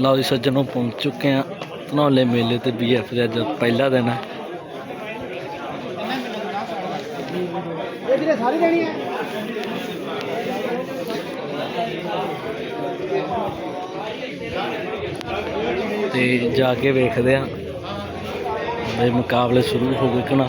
ਲਓ ਜੀ ਸੱਜਣੋਂ ਪਹੁੰਚ ਚੁੱਕੇ ਆ ਧਨੌਲੇ ਮੇਲੇ ਤੇ ਬੀਐਫ ਦਾ ਅੱਜ ਪਹਿਲਾ ਦਿਨ ਹੈ। ਤੇ ਜਾ ਕੇ ਵੇਖਦੇ ਆ ਬਈ ਮੁਕਾਬਲੇ ਸ਼ੁਰੂ ਹੋ ਗਏ ਕਿ ਨਾ।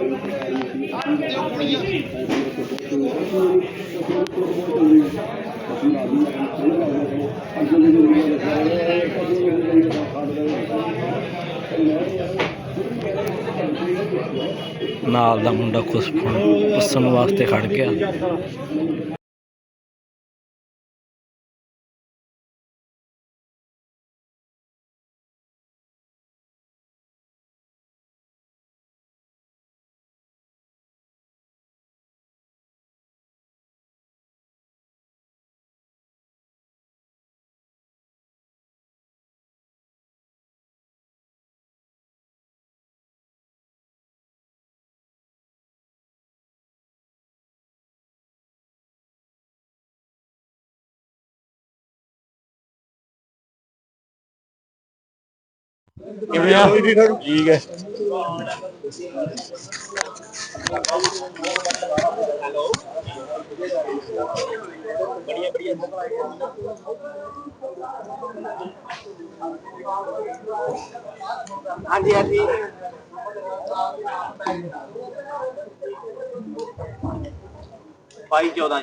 ਦਾ ਮੁੰਡਾ ਖੁਸ਼ ਪੁੱਛਣ ਵਾਸਤੇ ਖੜ ਗਿਆ। ਕਿਵੇਂ ਆ? ਠੀਕ ਹੈ। ਹਾਂਜੀ ਹਾਂਜੀ। ਬਾਈ 14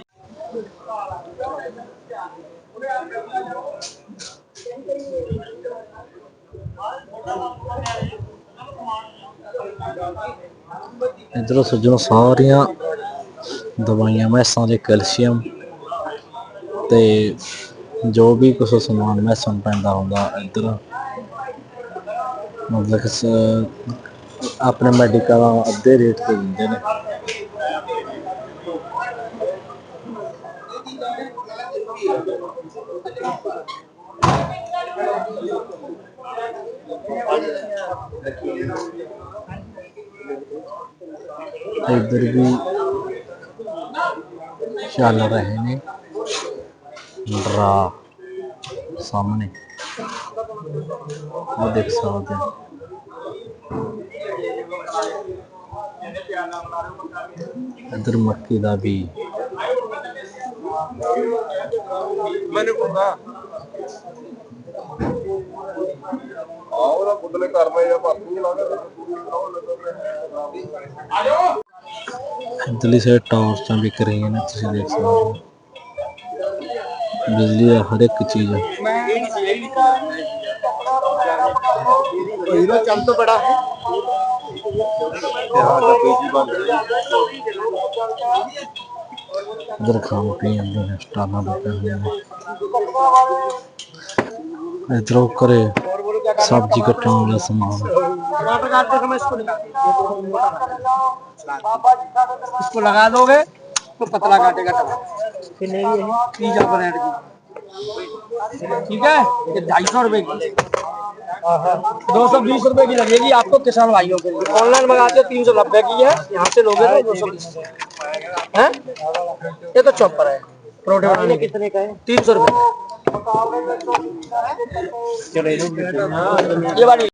ਇੱਧਰੋਂ ਸੱਜਣੋਂ ਸਾਰੀਆਂ ਦਵਾਈਆਂ, ਮੈਸਾਂ ਦੇ ਕੈਲਸ਼ੀਅਮ ਤੇ ਜੋ ਵੀ ਕੁਛ ਸਮਾਨ ਮੈਸਾਂ ਨੂੰ ਪੈਂਦਾ ਹੁੰਦਾ ਇੱਧਰ। ਮਤਲਬ ਕਿ ਆਪਣੇ ਮੈਡੀਕਲ ਅੱਧੇ ਰੇਟ ਤੇ ਦਿੰਦੇ ਨੇ। ਇੱਧਰ ਵੀ ਚੱਲ ਰਹੇ ਨੇ। ਡਰਾ ਸਾਹਮਣੇ। ਉਹ ਦੇਖ ਸਕਦੇ ਹੋ। ਇੱਧਰ ਮੱਕੀ ਦਾ ਵੀ। ਮੈਨੂੰ ਪਤਾ। ਆਉਣਾ ਕਰਨਾ ਜਾਂ ਬਾਪੂ ਨੂੰ ਲਾਗਾ ਇੱਧਰਲੀ ਸਾਈਡ ਟਾਰਚਾਂ ਵਿਕ ਰਹੀਆਂ ਨੇ, ਤੁਸੀਂ ਦੇਖ ਸਕਦੇ ਹੋ। ਬਿਜਲੀ ਦਾ ਹਰ ਇੱਕ ਚੀਜ਼ ਇਹਦਾ ਚੰਦ ਤੋਂ ਬੜਾ ਹੈ ਯਾਰ ਦਾ ਬੀਜੀ ਬੰਦ ਇੱਧਰ ਖਾਣ ਪੀਣ ਦੇ ਸਟਾਲਾਂ ਲੱਗੇ ਹੋਏ ਨੇ। ਇੱਧਰੋਂ ਘਰੇ सब्ज़ी कटने वाला सामान। इसको लगा दोगे तो पतला काटेगा टमाटर पिज्जा ब्रेड की ठीक है? ये ढाई सौ रुपए की। दो सौ बीस रुपए की लगेगी आपको किसान भाइयों के लिए। ऑनलाइन मंगाते तीन सौ नब्बे की है यहाँ से लोगे तो दो सौ बीस। है? ये तो चौपर है। परोठे बनाने कितने का है? तीन सौ रुपए। Giovanni.